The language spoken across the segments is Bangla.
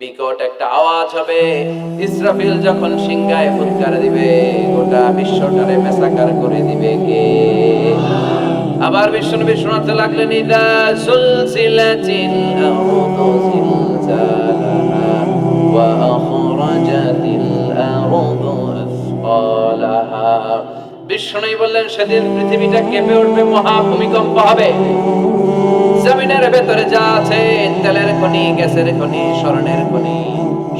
বিকট একটা আওয়াজ হবে। ইসরাফিল যখন সিংহায় ফুৎকার দিবে, গোটা বিশ্বটারে মেসাকার করে দিবে কে? আবার বিশ্বনবী শোনাতে লাগলেন ইদা সুলসিলাতিল আরদু জিলজালাহা ওয়া বললেন, সেদিন পৃথিবীটা কেঁপে উঠবে, মহা ভূমিকম্প হবে। জমিনের ভেতরে যা আছে, তেলের খনি, গ্যাসের খনি, স্বর্ণের খনি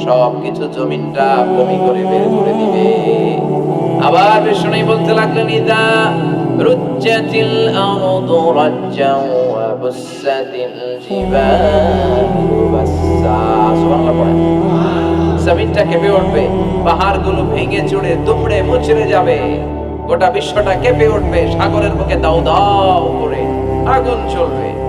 সব কিছু জমিনটা বমি করে বের করে দিবে। আবার বিষ্ণু বলতে লাগলেন, ইদা রুজ্জাতিল জমিনটা কেঁপে উঠবে, পাহাড়গুলো ভেঙে চুড়ে, দুমড়ে মুচড়ে যাবে। গোটা বিশ্বটা কেঁপে উঠবে, সাগরের বুকে দাও দাও করে আগুন চলবে।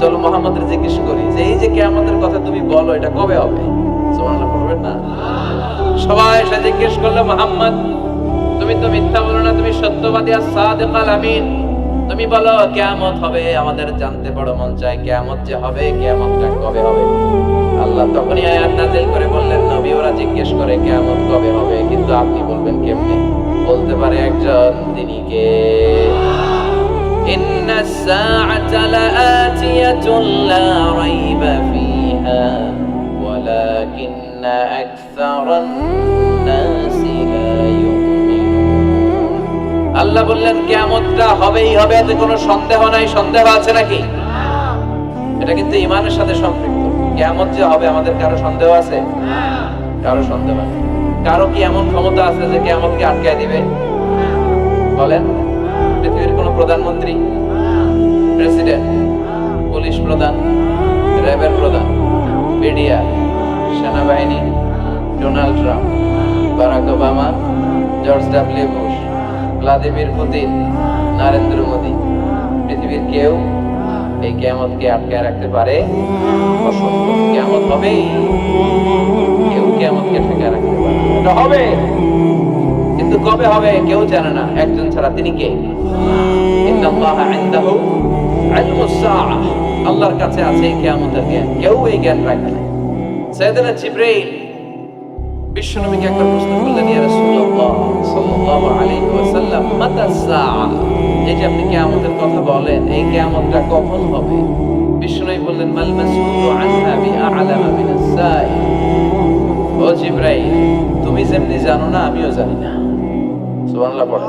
চলো মোহাম্মদের জিজ্ঞেস করি যে, এই যে কেয়ামতের কথা তুমি বলো, এটা কবে হবে? না? সবাই এসে জিজ্ঞেস করল, মোহাম্মদ, তুমি তো মিথ্যা বলো না, তুমি সত্যবাদী আর সাদিকাল আমিন। তুমি বলো, কেয়ামত হবে, আমাদের জানতে বড় মন চায় কেয়ামত যে হবে, কেয়ামতটা কবে হবে? আল্লাহ তখনই আয়াত নাজিল করে বললেন, নবী, ওরা জিজ্ঞেস করে, কেয়ামত কবে হবে? কিন্তু আপনি বলবেন কেমনে? বলতে পারে একজন, তিনি কে? إن الساعة لآتية لا ريب فيها ولكن أكثر الناس لا يؤمنون আল্লাহ বললেন কেয়ামতটা হবেই হবে এতে কোনো সন্দেহ নাই সন্দেহ আছে নাকি এটা কিন্তু ইমানের সাথে সম্পৃক্ত কেয়ামত যে হবে আমাদের কারো সন্দেহ আছে কারো সন্দেহ আছে কারো কি এমন ক্ষমতা আছে যে কেয়ামতকে আটকায় দিবে বলেন পৃথিবীর কোন প্রধানমন্ত্রী, প্রেসিডেন্ট, পুলিশ প্রধান, র্যাবের প্রধান, মিডিয়া, সেনাবাহিনী, Donald Trump, Barack Obama, George W Bush, Vladimir Putin, Narendra Modi. পৃথিবীর কেউ এই কেয়ামতকে আটকায় রাখতে পারে কেয়ামত হবেই। কেউ কেয়ামতকে ঠেকায় রাখতে পারে হবে। কিন্তু কবে হবে, কেউ জানে না। একজন ছাড়া তিনি কে? ইন্নাল্লাহা ইনদাহু ইলমুস সাআহ। আল্লাহর কাছে আছে কিয়ামতের জ্ঞান। কেউ এই জ্ঞান রাখে না সাইয়েদনা জিবরাইল বিশ্বনবীকে একবার প্রশ্ন করলেন, ইয়া রাসূলুল্লাহ সাল্লাল্লাহু আলাইহি ওয়াসাল্লাম, মাতা সাআ এই যে আপনি কিয়ামতের কথা বলেন, এই কিয়ামতটা কখন হবে? বিশ্বনবী বললেন, মাল মাসউলু আনহা বিআলামা মিনাস সাইল। ও জিব্রাইল, তুমি যেমনি জানো না, আমিও জানি না। সুবহানাল্লাহ, পড়ো।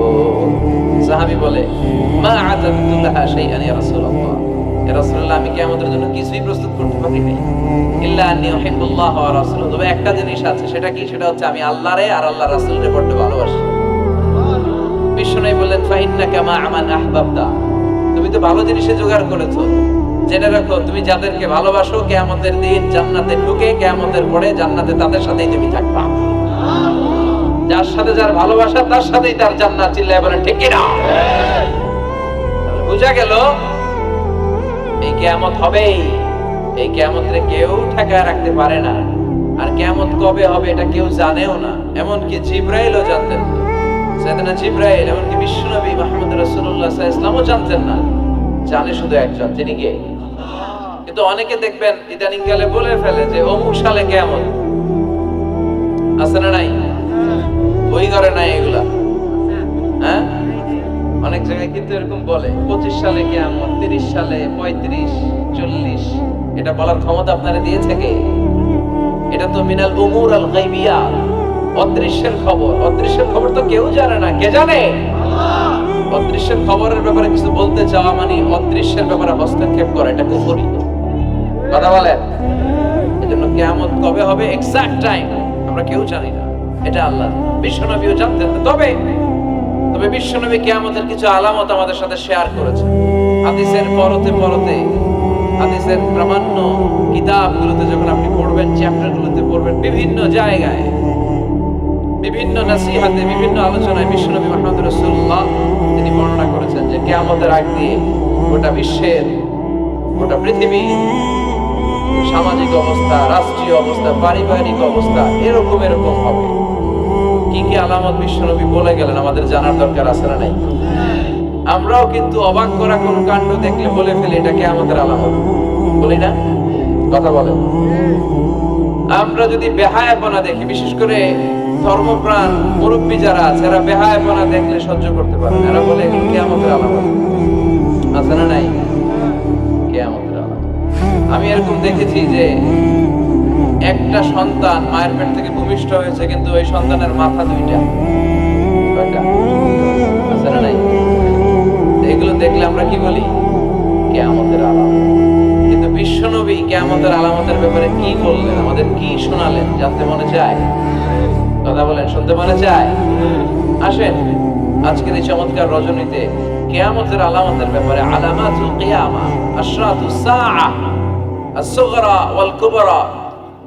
সাহাবী বলে, মা আতাদতু লাহা শাইআন ইয়া রাসূলুল্লাহ। রাসূলুল্লাহ, আমি কেয়ামতের জন্য কিছুই প্রস্তুত করতে পারি নাই ইল্লা ওয়া রাসূলুহু। তবে একটা জিনিস আছে, সেটা কি? সেটা হচ্ছে, আমি আল্লাহরে আর আল্লাহর রাসূলরে বড্ড ভালোবাসি। ফাইন্নাকা মা আমান আহবাবতা। তুমি তো ভালো জিনিসে জোগাড় করেছ। জেনে রাখো, তুমি যাদেরকে ভালোবাসো, কেয়ামতের দিন জান্নাতে ঢুকে, কেয়ামতের পরে জান্নাতে তাদের সাথেই তুমি থাকবা। যার সাথে যার ভালোবাসা, তার সাথেই তার জান্নাত চিল্লায় বলে ঠিক না বুঝা গেল, এই কেয়ামত হবেই। এই কেয়ামতরে কেউ ঠেকায় রাখতে পারে না। আর কেয়ামত কবে হবে এটা কেউ জানেও না। এমনকি জিব্রাইলও জানতেন না। সেদিনা জিব্রাইল, এমনকি বিশ্বনবী মাহমুদ সাল্লাল্লাহু আলাইহি জানতেন না। জানে শুধু একজন, তিনি কে? কিন্তু অনেকে দেখবেন ইদানিং কালে বলে ফেলে যে অমুক সালে কেমন আছে না নাই? বই করে নাই এগুলা। হ্যাঁ? অনেক জায়গায় কিন্তু এরকম বলে, পঁচিশ সালে কেমন তিরিশ সালে পঁয়ত্রিশ, চল্লিশ, এটা বলার ক্ষমতা আপনারা দিয়েছে কে? এটা তো মিনাল উমুর আল গাইবিয়া। অদৃশ্যের খবর। অদৃশ্যের খবর তো কেউ জানে না। কে জানে? অদৃশ্যের খবরের ব্যাপারে কিছু বলতে চাওয়া মানে অদৃশ্যের ব্যাপারে হস্তক্ষেপ করা, এটা কুফরি। কথা বলেন। এজন্য কিয়ামত কবে হবে? এক্সাক্ট টাইম আমরা কেউ জানি না। এটা আল্লাহ বিশ্বনবীও জানতেন। তবে তবে বিশ্বনবী কিয়ামতের কিছু আলামত আমাদের সাথে শেয়ার করেছেন হাদিসের পরতে পরতে, হাদিসের প্রামাণ্য কিতাবগুলোতে যখন আপনি পড়বেন, চ্যাপ্টারগুলোতে পড়বেন, বিভিন্ন জায়গায়, বিভিন্ন নাসিহাতে, বিভিন্ন আলোচনায় বিশ্বনবী মোহাম্মদ রসুল্লাহ তিনি বর্ণনা করেছেন যে কেয়ামতের আগ দিয়ে গোটা বিশ্বের, গোটা পৃথিবী সামাজিক অবস্থা, রাষ্ট্রীয় অবস্থা, পারিবারিক অবস্থা এরকম এরকম হবে কি কি আলামত বিশ্বনবী বলে গেলেন, আমাদের জানার দরকার আছে না নাই? আমরাও কিন্তু অবাক করা কোন কাণ্ড দেখলে বলে ফেলি এটাকে আমাদের আলামত। বলি না? কথা বলেন। আমরা যদি বেহায়াপনা দেখি, বিশেষ করে ধর্মপ্রাণ মুরব্বী যারা আছে, এরা বেহায়াপনা দেখলে সহ্য করতে পারে এরা বলে এগুলো কেয়ামতের আলামত। আছে না নাই? কেয়ামতের আলামত। আমি এরকম দেখেছি যে একটা সন্তান মায়ের পেট থেকে ভূমিষ্ঠ হয়েছে, কিন্তু ওই সন্তানের মাথা দুইটা। এগুলো দেখলে আমরা কি বলি? কেয়ামতের আলামত। কিন্তু আলামতের ব্যাপারে কি বললেন? আমাদের কি শোনালেন? জানতে মনে চায়? কথা বলেন, শুনতে মনে চায়? আসেন আজকের এই চমৎকার রজনীতে কেয়ামতের আলামতের ব্যাপারে আলামাতুল কিয়ামা আশরাতুস সাআ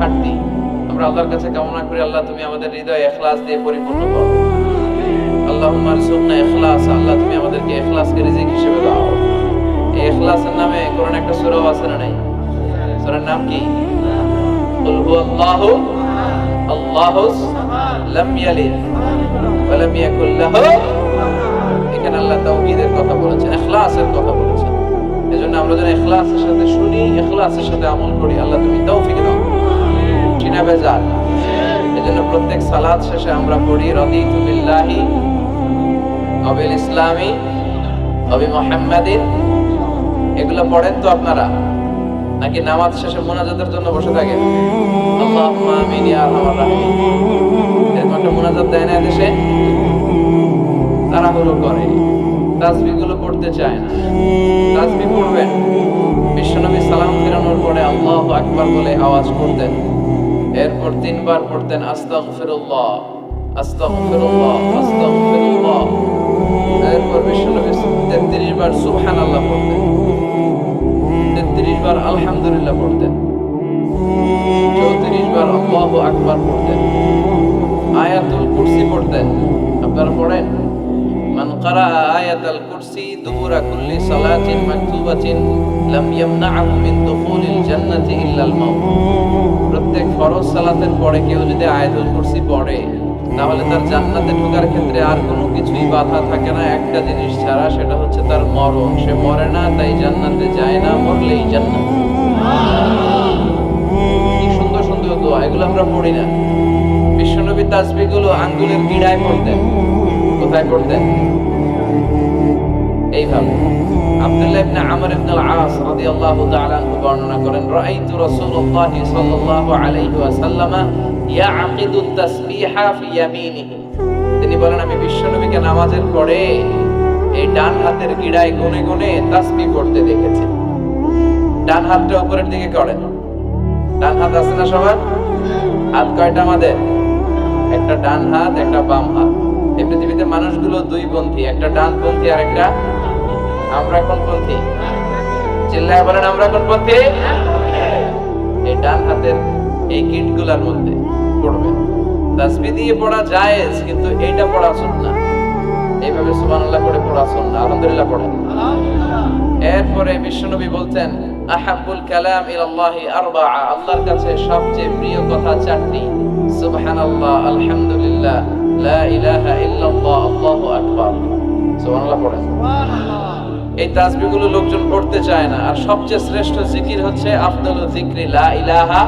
ঘাটতি আমরা আল্লাহর কাছে কামনা করি, আল্লাহ তুমি আমাদের হৃদয় এখলাস দিয়ে পরিপূর্ণ করো। আল্লাহ তুমি আমাদেরকে রিজিক হিসেবে দাও। এই এখলাসের নামে কোরআন একটা আছে না নাই? নাম কি? লাম ইয়ালিদ ওয়া লাম ইয়াকুল লাহু। এখানে আল্লাহ তাওহীদের কথা বলেছেন ইখলাসের কথা বলেছেন। এজন্য আমরা যেন ইখলাসের সাথে শুনি ইখলাসের সাথে আমল করি। আল্লাহ তুমি তৌফিক দাও। চিনা বেজাল। এজন্য প্রত্যেক সালাত শেষে আমরা পড়ি, রাদিতু বিল্লাহি অবিল ইসলামি অবি মুহাম্মাদিন। এগুলো পড়েন তো আপনারা? নাকি নামাজ শেষে মোনাজাতের জন্য বসে থাকেন? মোনাজাত দেয় না দেশে? তাড়াহুড়ো করে। তাসবিহগুলো পড়তে চায় না। তাসবিহ পড়বেন। বিশ্বনবী সালাম ফিরানোর পরে আল্লাহু আকবার বলে আওয়াজ করতেন। এরপর তিনবার পড়তেন আস্তাগফিরুল্লাহ আস্তাগফিরুল্লাহ আস্তাগফিরুল্লাহ। এরপর বিশ্বনবী তেত্রিশ বার সুবহানাল্লাহ পড়তেন। তেত্রিশ বার আলহামদুলিল্লাহ পড়তেন। চৌত্রিশ বার আল্লাহু আকবার পড়তেন। আয়াতুল কুরসি পড়তেন। আপনারা পড়েন? মান কারা আয়াতুল কুরসি দুবুরা কুল্লি সালাতিন মাকতুবাতিন, লাম ইয়ামনাহু মিন দুখুলিল জান্নাতি ইল্লা আল মাউত। প্রত্যেক ফরজ সালাতের পরে কেউ যদি আয়াতুল কুরসি পড়ে, তাহলে তার জান্নাতে ঢোকার ক্ষেত্রে আর কোনো কিছুই বাধা থাকে না। একটা জিনিস ছাড়া সেটা হচ্ছে তার মরণ। সে মরে না, তাই জান্নাতে যায় না, মরলেই জান্নাত। কি সুন্দর সুন্দর দোয়া, এগুলো আমরা পড়ি না। বিশ্বনবী তাসবিগুলো আঙ্গুলের গিড়ায় পড়তেন। কোথায় পড়তেন? এইভাবে তিনি বলেন, আমি বিশ্বনবীকে নামাজের পরে এই ডান হাতের গিড়ায় গুনে গুনে তাসবিহ পড়তে দেখেছি। ডান হাতটা উপরের দিকে করেন। ডান হাত আছে না সবার? হাত কয়টা আমাদের? একটা ডান হাত, একটা বাম হাত। এই পৃথিবীতে মানুষগুলো দুই পন্থী, একটা ডান পন্থী আর একটা আমরা কোন পন্থী চিল্লায় বলেন আমরা কোন পন্থী এই ডান হাতের এই কিটগুলার মধ্যে পড়বেন। তাসবিহ দিয়ে পড়া জায়েজ, কিন্তু এইটা পড়া সুন্নাহ। এইভাবে সুবহানাল্লাহ করে পড়া সুন্নাহ। আলহামদুলিল্লাহ পড়েন। এরপরে বিশ্বনবী বলতেন আহাবুল কালাম ইলাল্লাহি আরবাআ। আল্লাহর কাছে সবচেয়ে প্রিয় কথা চারটি। সুবহানাল্লাহ, আলহামদুলিল্লাহ, লা ইলাহা ইল্লাল্লাহ, আল্লাহু আকবার। সুবহানাল্লাহ পড়েন। এই তাসবিহগুলো লোকজন পড়তে চায় না। আর সবচেয়ে শ্রেষ্ঠ জিকির হচ্ছে, আফদালু যিকরি লা ইলাহা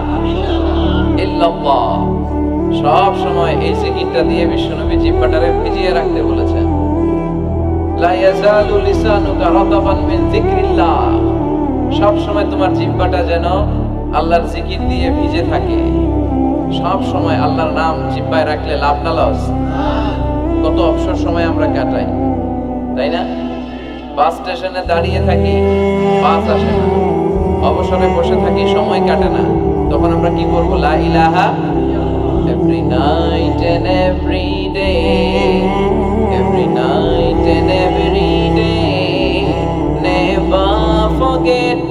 ইল্লাল্লাহ। সব সময় এই জিকিরটা দিয়ে বিশ্বনবী জিহ্বাটারে ভিজিয়ে রাখতে বলেছেন। লা ইয়াজালু লিসানুকা রাতাবান মিন যিকরিল্লাহ। সব সময় তোমার জিহ্বাটা যেন আল্লাহর জিকির দিয়ে ভিজে থাকে। সব সময় আল্লাহর নাম জিহ্বায় রাখলে লাভ না, লস। কত অবসর সময় আমরা কাটাই। তাই না? বাস স্টেশনে দাঁড়িয়ে থাকি, বাস আসে না। অবসরে বসে থাকি, সময় কাটে না। তখন আমরা কি করব? লাইলাহা every night and every every night and every day. Never forget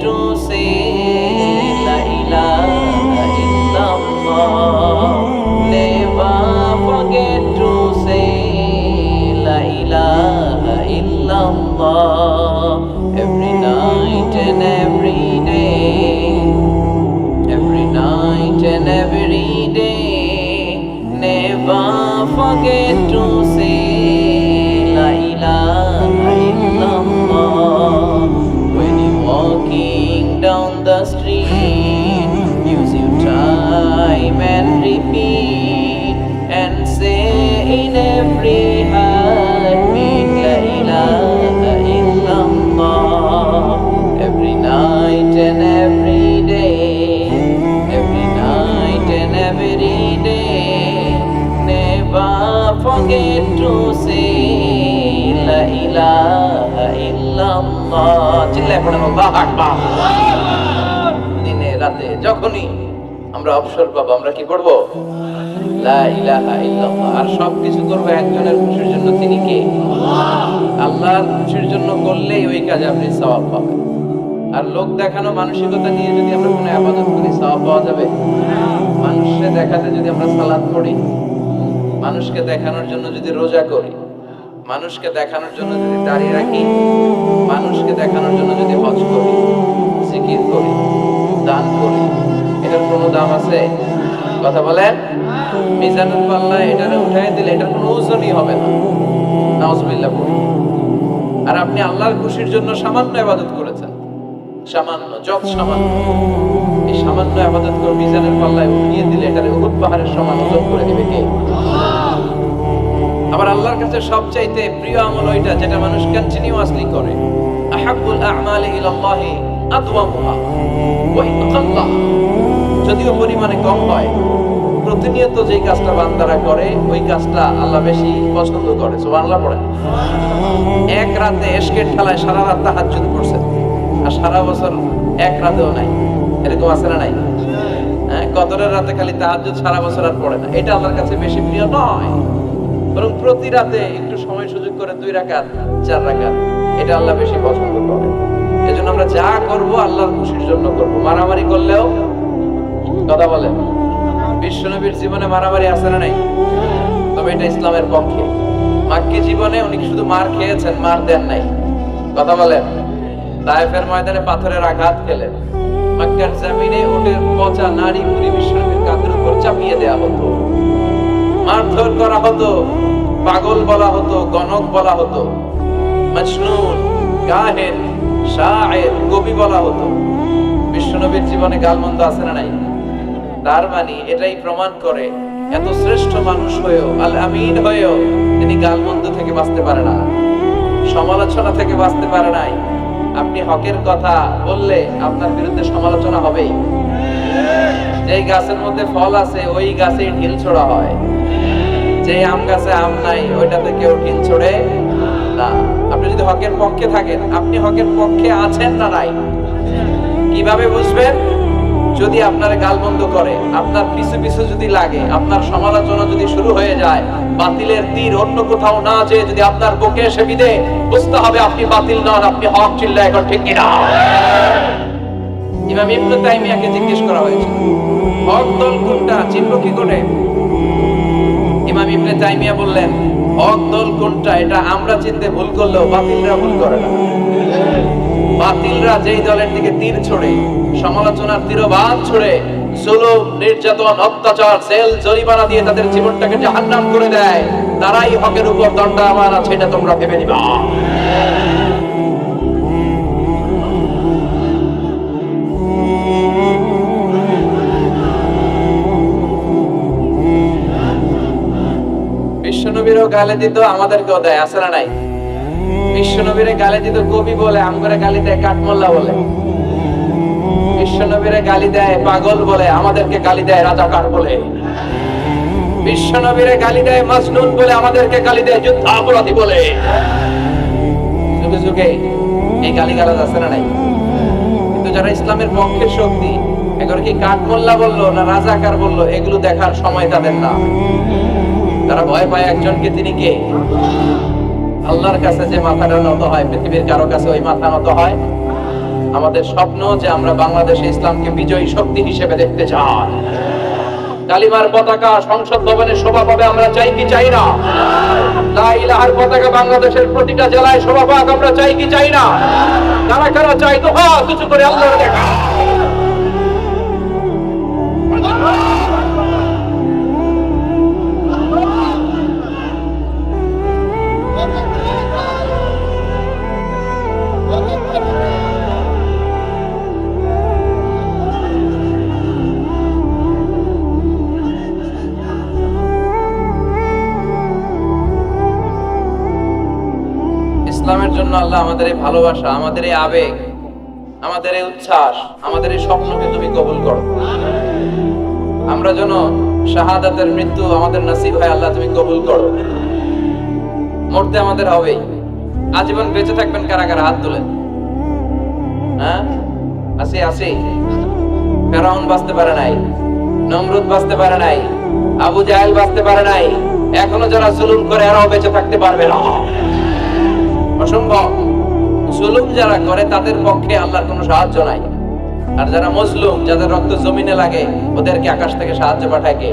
আল্লাহু আকবার। দিনে, রাতে, যখনই আমরা অবসর পাবো, আমরা কি করব? লা ইলাহা আর সব কিছু করব একজনের খুশির জন্য। তিনি কে? আল্লাহর খুশির জন্য করলেই ওই কাজে আপনি সওয়াব পাবেন। আর লোক দেখানো মানসিকতা নিয়ে যদি আমরা কোনো আবাদত করি, সওয়াব পাওয়া যাবে? মানুষকে দেখাতে যদি আমরা সালাত পড়ি মানুষকে দেখানোর জন্য যদি রোজা করি, মানুষকে দেখানোর জন্য যদি দাঁড়িয়ে রাখি মানুষকে দেখানোর জন্য যদি হজ করি, জিকির করি, দান করি, এটার কোনো দাম আছে? কথা বলেন? মিজানুল পাল্লা এটারে উঠাই দিলে এটার কোনো ওজনই হবে না। নাউজুবিল্লাহ পড়ি। আর আপনি আল্লাহর খুশির জন্য সামান্য ইবাদত করেছেন। সামান্য, যত সামান্য। এই সামান্য আবাদত করে মিজানের পাল্লায় উঠিয়ে দিলে এটারে উহুদ পাহাড়ের সমান ওজন করে দিবে কে? আবার আল্লাহর কাছে সবচাইতে প্রিয় আমল ওইটা যেটা মানুষ কন্টিনিউয়াসলি করে। আহাব্বুল আ'মালি ইলাল্লাহি আদওয়ামুহা। ওয়া ইন কাল্লা যদিও পরিমাণে কম হয়, প্রতিনিয়ত যেই কাজটা বান্দারা করে, ওই কাজটা আল্লাহ বেশি পছন্দ করে। সুবহানাল্লাহ পড়ে এক রাতে এশকের ঠেলায় সারা রাত তাহাজ্জুদ করছেন আর সারা বছর এক রাতেও নাই। এরকম আছে না নাই? হ্যাঁ কদরের রাতে খালি তাহাজ্জুদ সারা বছর আর পড়ে না। এটা আল্লাহর কাছে বেশি প্রিয় নয়। বরং প্রতি রাতে একটু সময় সুযোগ করে দুই রাকাত, চার রাকাত, এটা আল্লাহ বেশি পছন্দ করে। এজন্য আমরা যা করব আল্লাহর খুশির জন্য করব। মারামারি করলেও কথা বলেন বিশ্বনবীর জীবনে মারামারি আছে না নাই? তবে এটা ইসলামের পক্ষে। মাক্কি জীবনে উনি শুধু মার খেয়েছেন, মার দেন নাই। কথা বলেন তায়েফের ময়দানে পাথরের আঘাত খেলেন মক্কার জমিনে উটের পচা নারী পুরি বিশ্বনবীর কাঁধের উপর চাপিয়ে দেয়া হতো। মারধর করা হতো, পাগল বলা হতো, গণক বলা হতো, মজনুন শায়ের কবি বলা হতো। বিশ্বনবীর জীবনে গালমন্দ আছে না নাই? তার মানে এটাই প্রমাণ করে এত শ্রেষ্ঠ মানুষ হয়েও, আল আমিন হয়েও তিনি গালমন্দ থেকে বাঁচতে পারে না। সমালোচনা থেকে বাঁচতে পারে নাই। আপনি হকের কথা বললে আপনার বিরুদ্ধে সমালোচনা হবেই। যেই গাছের মধ্যে ফল আছে, ওই গাছে ঢিল ছোড়া হয়। যে আম গাছে আম নাই, ওইটাতে কেউ ঢিল ছোড়ে না। আপনি যদি হকের পক্ষে থাকেন, আপনি হকের পক্ষে আছেন না নাই? কীভাবে বুঝবেন? যদি আপনার গালবন্ধ করে, আপনার পিছু পিছু যদি লাগে, আপনার সমালোচনা যদি শুরু হয়ে যায়, বাতিলের তীর অন্য কোথাও না যে যদি আপনার বুকে এসে বিদে বুঝতে হবে আপনি বাতিল নন, আপনি হক চিল্লা এখন ঠিক কিনা। ইমাম ইবনে তাইমিয়াকে জিজ্ঞেস করা হয়েছে, হক দল কোনটা চিনব কি করে ইবনে তাইমিয়া বললেন, হক দল কোনটা? এটা আমরা চিনতে ভুল করলেও বাতিলরা ভুল করে না। বাতিলরা যেই দলের দিকে তীর ছড়ে, সমালোচনার তীরবাদ ছড়ে, জুলুম, নির্যাতন, অত্যাচার, জেল, জরিমানা দিয়ে তাদের জীবনটাকে জাহান্নাম করে দেয়, তারাই হকের উপর দণ্ডায়মান আছে, এটা তোমরা ভেবে নিবা। বিশ্বনবীরও গালে দিত, আমাদেরকেও দেয় না নাই? বিশ্বনবীরে গালি দিত কবি বলে, আমগরে গালি দেয় কাঠমোল্লা বলে। বিশ্বনবীরে গালি দেয় পাগল বলে, আমাদেরকে গালি দেয় রাজাকার বলে। বিশ্বনবীরে গালি দেয় মাজনুন বলে, আমাদেরকে গালি দেয় যুদ্ধ অপরাধী বলে। যুগে যুগে এই গালি গালাজ আছে না নাই? কিন্তু যারা ইসলামের পক্ষের শক্তি এখন কি কাঠমোল্লা বলল না রাজাকার বলল? এগুলো দেখার সময় তাদের না। তারা ভয় পায় একজনকে তিনি কে? আল্লাহর কাছে যে মাথাটা নত হয়, পৃথিবীর কারও কাছে ওই মাথা নত হয়। আমাদের স্বপ্ন যে আমরা বাংলাদেশে ইসলামকে বিজয়ী শক্তি হিসেবে দেখতে চাই। কালিমার পতাকা সংসদ ভবনে শোভা পাবে, আমরা চাই কি চাই না? লা ইলাহার পতাকা বাংলাদেশের প্রতিটা জেলায় শোভা পাক, আমরা চাই কি চাই না? কারা কারা চাই তো হাত উঁচু করে আল্লাহর দেখা। ইসলামের জন্য আল্লাহ আমাদের এই ভালোবাসা, আমাদের এই আবেগ, আমাদের এই উচ্ছ্বাস, আমাদের এই স্বপ্নকে তুমি কবুল করো। আমরা যেন শাহাদাতের মৃত্যু আমাদের নসিব হয়, আল্লাহ তুমি কবুল করো। মরতে আমাদের হবেই। আজীবন বেঁচে থাকবেন কারা কারা হাত তোলেন হ্যাঁ? আসি আসি। ফেরাউন বাঁচতে পারে নাই, নমরুদ বাঁচতে পারে নাই, আবু জাহেল বাঁচতে পারে নাই। এখনও যারা জুলুম করে, এরাও বেঁচে থাকতে পারবে না। অসম্ভব। জুলুম যারা করে, তাদের পক্ষে আল্লাহর কোনো সাহায্য নাই। আর যারা মজলুম, যাদের রক্ত জমিনে লাগে, ওদেরকে আকাশ থেকে সাহায্য পাঠায় কে?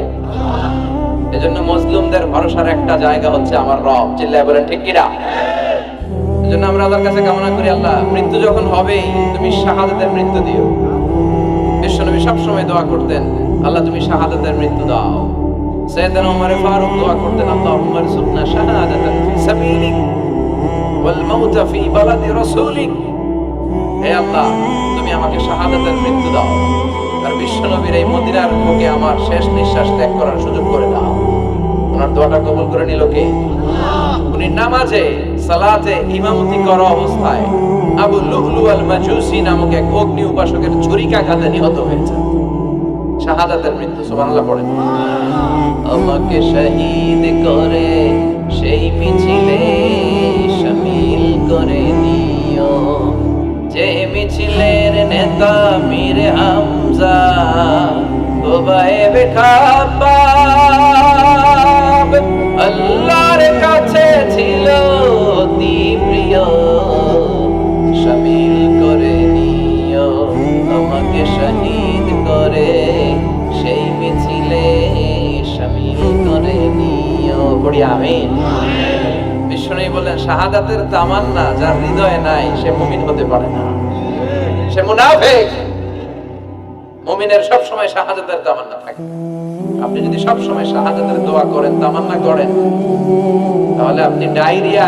এজন্য মজলুমদের ভরসার একটা জায়গা হচ্ছে আমার রব। চিল্লায় বলেন, ঠিক কিনা এজন্য আমরা আল্লাহর কাছে কামনা করি, আল্লাহ, মৃত্যু যখন হবেই, তুমি শাহাদাতের মৃত্যু দিও। বিশ্বনবী সবসময় দোয়া করতেন, আল্লাহ, তুমি শাহাদাতের মৃত্যু দাও। সৈয়দনা ওমর ফারুক দোয়া করতেন আল্লাহ উমর সুবনা শাহাদাতান ফি সাবিলিক। হে আল্লাহ, তুমি আমাকে শাহাদাতের মৃত্যু দাও। আর বিশ্বনবীর এই মদিনার আমার শেষ নিঃশ্বাস ত্যাগ করার সুযোগ করে দাও। ওনার দোয়াটা কবুল করে নিল কে? উনি নামাজে, সালাতে ইমামতি অবস্থায় আবু লুহলু আল মাজুসি নামক এক অগ্নি উপাসকের নিহত হয়েছে শাহাদাতের মৃত্যু, সুবহানাল্লাহ পড়েন আমাকে শহীদ করে সেই মিছিলে করে নিও। যে মিছিলের নেতা মীর হামজা ওবায়েবে খাবাব আল্লাহর কাছে ছিল অতি শাহাদাতের তামান্না যার হৃদয়ে নাই, সে মুমিন হতে পারে না। সে মুনাফিক। মুমিনের সব সময় শাহাদাতের তামান্না থাকে। আপনি যদি সব সময় শাহাদাতের দোয়া করেন, তামান্না করেন, তাহলে আপনি ডায়রিয়া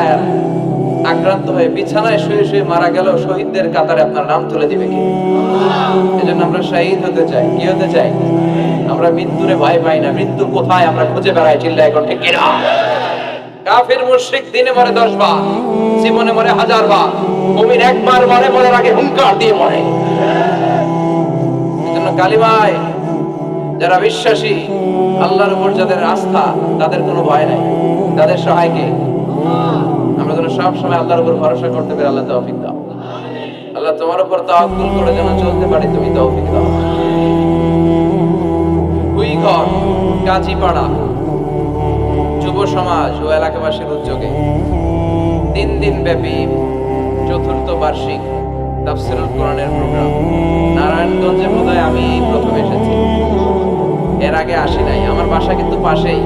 আক্রান্ত হয়ে বিছানায় শুয়ে শুয়ে মারা গেল শহীদদের কাতারে আপনার নাম তুলে দিবে কি? এজন্য আমরা শহীদ হতে চাই। কি হতে চাই? আমরা মৃত্যুরে ভয় পাই না। মৃত্যু কোথায়? আমরা খুঁজে বেড়াই চিল্লা এখন ঠিক কিনা কাফের মুশরিক দিনে মরে দশ বার, জীবনে মরে হাজার বার, মুমিন একবার মরে, মরার আগে হুঙ্কার দিয়ে মরে। কালিমায় যারা বিশ্বাসী, আল্লাহর উপর যাদের আস্থা, তাদের কোনো ভয় নাই। তাদের সহায় কে? আমরা যেন সব সময় আল্লাহর উপর ভরসা করতে পারি আল্লাহ তৌফিক দাও। আল্লাহ তোমার উপর তাওয়াক্কুল করে যেন চলতে পারি, তুমি তৌফিক দাও। কুইঘর কাজীপাড়া যুব সমাজ ও এলাকাবাসীর উদ্যোগে তিন দিন ব্যাপী চতুর্থ বার্ষিক তাফসিরুল কোরআনের প্রোগ্রাম। নারায়ণগঞ্জে বোধহয় আমি প্রথম এসেছি। এর আগে আসি নাই। আমার বাসা কিন্তু পাশেই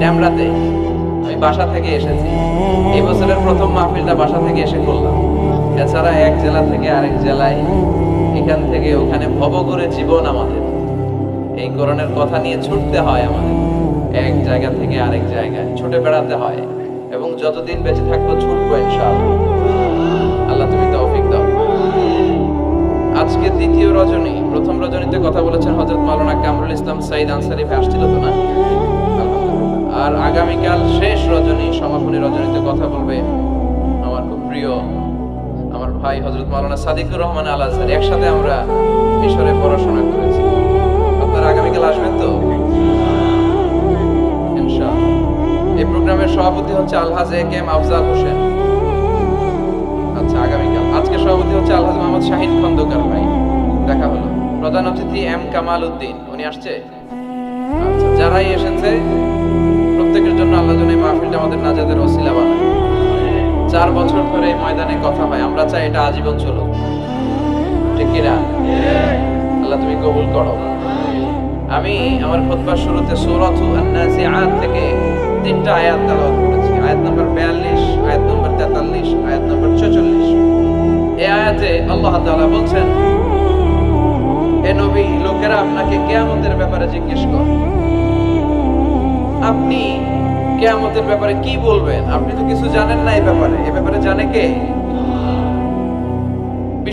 ড্যামরাতে আমি বাসা থেকে এসেছি। এই বছরের প্রথম মাহফিলটা বাসা থেকে এসে করলাম। এছাড়া এক জেলা থেকে আরেক জেলায়, এখান থেকে ওখানে ভব করে জীবন আমাদের। এই কোরআনের কথা নিয়ে ছুটতে হয় আমাদের। এক জায়গা থেকে আরেক জায়গায় ছুটে বেড়াতে হয় এবং যতদিন বেঁচে থাকব ছুটবো ইনশাআল্লাহ। আল্লাহ তুমি তৌফিক দাও। আজকে দ্বিতীয় রজনী, প্রথম রজনীতে কথা বলেছেন হযরত মাওলানা কামরুল ইসলাম সাইদ আনসারি, ভাই আসছিল তো না? আর আগামীকাল শেষ রজনী, সমাপনী রজনীতে কথা বলবে আমার খুব প্রিয়, আমার ভাই হযরত মাওলানা সাদিকুর রহমান আল একসাথে আমরা মিশরে পড়াশোনা করেছি। আপনারা আগামীকাল আসবেন তো? এই প্রোগ্রামের সভাপতি হচ্ছে আলহাজ A K M Afzal Hossain. আচ্ছা আগামীকাল। আজকে সভাপতি হচ্ছে আলহাজ মোহাম্মদ শাহিদ খন্দকার ভাই। দেখা হলো। প্রধান অতিথি এম কামাল উদ্দিন উনি আসছে? আচ্ছা যারাই এসেছে, প্রত্যেকের জন্য আল্লাহ যেন এই মাহফিলটা আমাদের নাজাদের ওসিলা বানায়। চার বছর ধরে এই ময়দানে কথা হয়। আমরা চাই এটা আজীবন চলুক। ঠিক কিনা আল্লাহ তুমি কবুল করো। আমি আমার খুতবার শুরুতে সূরাতু আন-নাজিআত থেকে তিনটা আয়াত তেলাওয়াত করেছি। আয়াত নম্বর 42 আয়াত নম্বর 43 আয়াত নম্বর 46 এই আয়াতে আল্লাহ তাআলা বলছেন, এ নবী, লোকেরা আপনাকে কেয়ামতের ব্যাপারে জিজ্ঞেস করে আপনি কেয়ামতের ব্যাপারে কি বলবেন? আপনি তো কিছু জানেন না এই ব্যাপারে। এ ব্যাপারে জানে কে?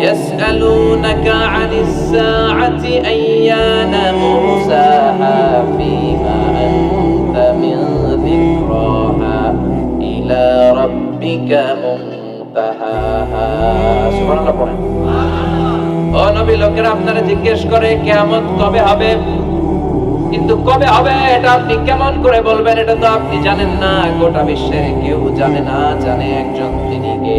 يسألونك عن الساعة أيان مرساها فيما أنت من ذكراها إلى ربك منتهاها سبحان الله পড়েন ও নবী লোকেরা আপনারা জিজ্ঞেস করে কিয়ামত কবে হবে কিন্তু কবে হবে এটা আপনি কেমন করে বলবেন এটা তো আপনি জানেন না গোটা বিশ্বের কেউ জানে না জানে একজন তিনি কে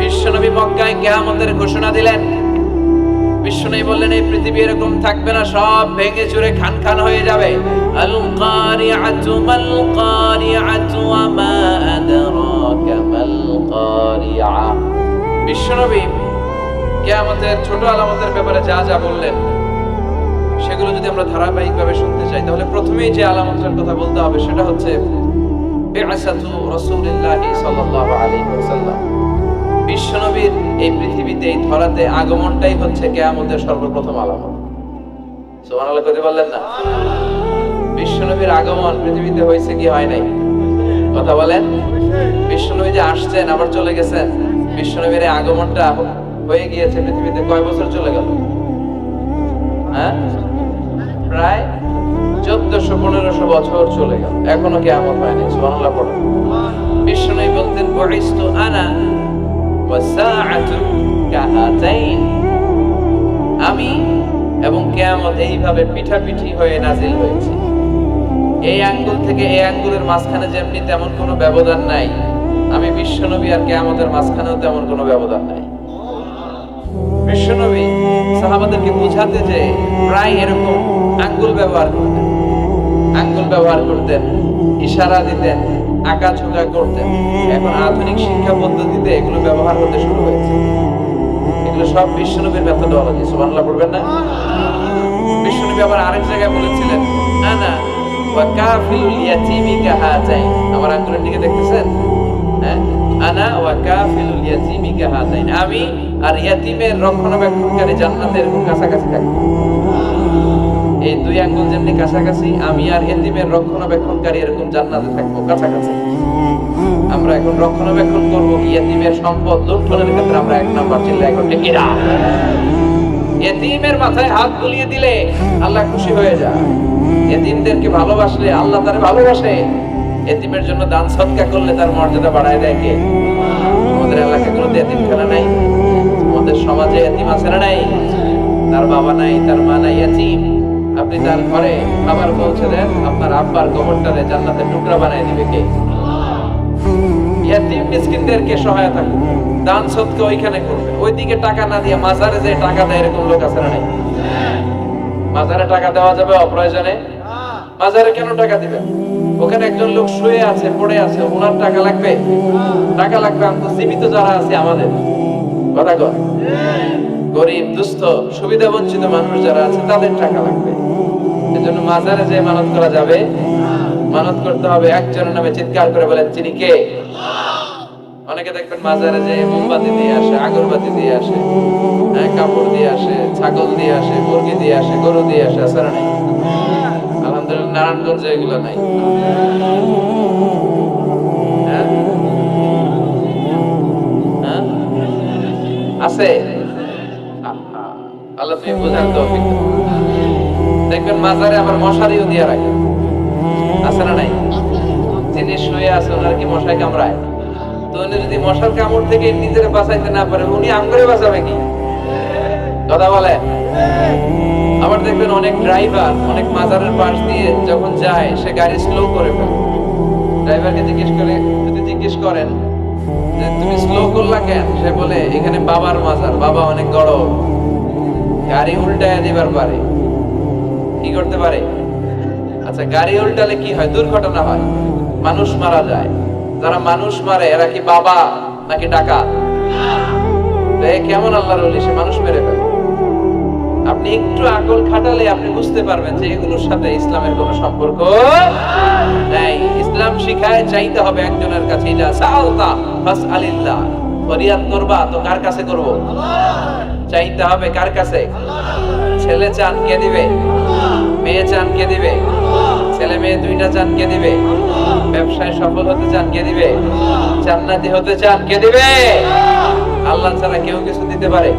বিশ্বনবী মক্কায় কেয়ামতের ঘোষণা দিলেন। বিশ্বনবী বললেন, এই পৃথিবী এরকম থাকবে না, সব ভেঙে চুরে খান খান হয়ে যাবে। আল কারিআতু মাল বিশ্বনবী কিয়ামতের ছোট আলামতের ব্যাপারে যা যা বললেন, সেগুলো যদি আমরা ধারাবাহিকভাবে শুনতে চাই, তাহলে প্রথমেই যে আলামতের কথা বলতে হবে, সেটা হচ্ছে, বিআসাতু রাসূলিল্লাহি সাল্লাল্লাহু আলাইহি ওয়াসাল্লাম। বিশ্বনবীর এই পৃথিবীতে, এই ধরাতে আগমনটাই হচ্ছে কেয়ামতের সর্বপ্রথম আলামত। সুবহানাল্লাহ কইতে পারলেন না? বিশ্বনবীর আগমন পৃথিবীতে হয়েছে কি হয় নাই? কথা বলেন। বিশ্বনবী যে আসছেন, আবার চলে গেছেন, বিশ্বনবীর আগমনটা হয়ে গিয়েছে পৃথিবীতে কয় বছর চলে গেল? হ্যাঁ? প্রায় চোদ্দশো, পনেরোশো বছর চলে গেল। এখনও কে আমার হয়নি সুবহানাল্লাহ পড়ো বিশ্বনবী বলতেন, বরিস্তু আনা আমি এবং কেয়ামত এইভাবে পিঠাপিঠি হয়ে নাজিল হয়েছে। এই আঙ্গুল থেকে এই আঙ্গুলের মাঝখানে যেমনি তেমন কোনো ব্যবধান নাই। আমি বিশ্বনবী আর কেয়ামতের মাঝখানেও তেমন কোনো ব্যবধান নাই। বিশ্বনবী সাহাবাদেরকে বোঝাতে যে প্রায় এরকম আঙ্গুল ব্যবহার করতেন। আঙ্গুল ব্যবহার করতেন, ইশারা দিতেন আঁকা ঝোঁকা করতেন। এখন আধুনিক শিক্ষা পদ্ধতিতে এগুলো ব্যবহার হতে শুরু হয়েছে। এগুলো সব বিশ্বনবীর মেথোডোলজি সুবহানাল্লাহ পড়বেন না? বিশ্বনবী আবার আরেক জায়গায় বলেছিলেন আনা ওয়া কাফিলুল ইয়াতীমি কাহাতাইন আমার আঙ্গুলের দেখতেছেন? হ্যাঁ? আনা ওয়া কাফিলুল ইয়াতীমি কাহাতাইন আমি আর ইয়াতীমের রক্ষণাবেক্ষণকারী জান্নাতে এরকম কাছাকাছি থাকব। এই দুই আঙ্গুল যেমনি কাছাকাছি, আমি আর এতিমের রক্ষণাবেক্ষণকারী এরকম জান্নাতে থাকব কাছাকাছি। আমরা এখন রক্ষণাবেক্ষণ করব এতিমের সম্পদ লুণ্ঠনের ক্ষেত্রে আমরা এক নাম্বার চিল্লা এখন টিকিরা এতিমের মাথায় হাত বুলিয়ে দিলে আল্লাহ খুশি হয়ে যায়। এতিমদেরকে ভালোবাসলে আল্লাহ তারে ভালোবাসে। এতিমের জন্য দান সৎকা করলে তার মর্যাদা বাড়ায় দেয় কে? আমাদের এলাকাগুলোতে এতিমখানা নাই। আমাদের সমাজে এতিম আছে নাই? তার বাবা নাই, তার মা নাই, এতিম। আপনি তার ঘরে খাবার পৌঁছে দেন, আপনার আব্বার কবরটারে জান্নাতের টুকরা বানায় দিবে কে? ইয়াতিম মিসকিনদেরকে সহায়তা করবে দান ওইখানে করবে। ওইদিকে টাকা না দিয়ে মাজারে যে টাকা দেয় এরকম লোক আছে না মাজারে টাকা দেওয়া যাবে অপ্রয়োজনে। মাজারে কেন টাকা দিবেন ওখানে একজন লোক শুয়ে আছে, পড়ে আছে, ওনার টাকা লাগবে? টাকা লাগবে জীবিত যারা আছে, আমাদের। কথা গরিব, দুস্থ সুবিধা বঞ্চিত মানুষ যারা আছে, তাদের টাকা লাগবে। এজন্য মাজারে যে মানত করা যাবে, মানত করতে হবে, একজনের নামে চিৎকার করে বলেন চিনি কে অনেকে দেখবেন মাজারে যে মোমবাতি দিয়ে আসে, আগরবাতি দিয়ে আসে হ্যাঁ কাপড় দিয়ে আসে, ছাগল দিয়ে আসে, মুরগি দিয়ে আসে, গরু দিয়ে আসে না নাই আলহামদুলিল্লাহ, নারায়ণগঞ্জে এগুলো নাই হ্যাঁ? হ্যাঁ? আছে আল্লাহ তুমি বোঝার তৌফিক। দেখবেন মাজারে আবার মশারিও দিয়ে রাখে। আছে না নাই? যিনি শুয়ে আছে ওনার কি মশাই কামড়ায়? তো উনি যদি মশার কামড় থেকে নিজের বাঁচাইতে না পারে, উনি আঙ্গুরে বাঁচাবে কি? কথা বলে আবার দেখবেন অনেক ড্রাইভার অনেক মাজারের পাশ দিয়ে যখন যায়, সে গাড়ি স্লো করে ফেলে। ড্রাইভারকে জিজ্ঞেস করে, যদি জিজ্ঞেস করেন যে তুমি স্লো করলা কেন? সে বলে, এখানে বাবার মাজার, বাবা অনেক বড় গাড়ি উল্টায় দিবার পারে। কি করতে পারে? আচ্ছা গাড়ি উল্টালে কি হয়? দুর্ঘটনা হয়। মানুষ মারা যায়। যারা মানুষ মারে, এরা কি বাবা নাকি এ কেমন আল্লাহর সে মানুষ মেরে ফেলে। আপনি একটু আকল খাটালে আপনি বুঝতে পারবেন যে এগুলোর সাথে ইসলামের কোনো সম্পর্ক নাই। ইসলাম শিখায় চাইতে হবে একজনের কাছে ইদা সালতা ফাস আলিল্লাহ ফরিয়াদ করবা, তো কার কাছে করব? চাইতে হবে কার কাছে? ছেলে চান কে দিবে? মেয়ে চান কে দিবে, ছেলে মেয়ে দুইটা চান কে দিবে, ব্যবসায় সফল হতে চান কে দিবে, জান্নাতি হতে চান কে দিবে। আল্লাহ ছাড়া কেউ কিছু দিতে পারে।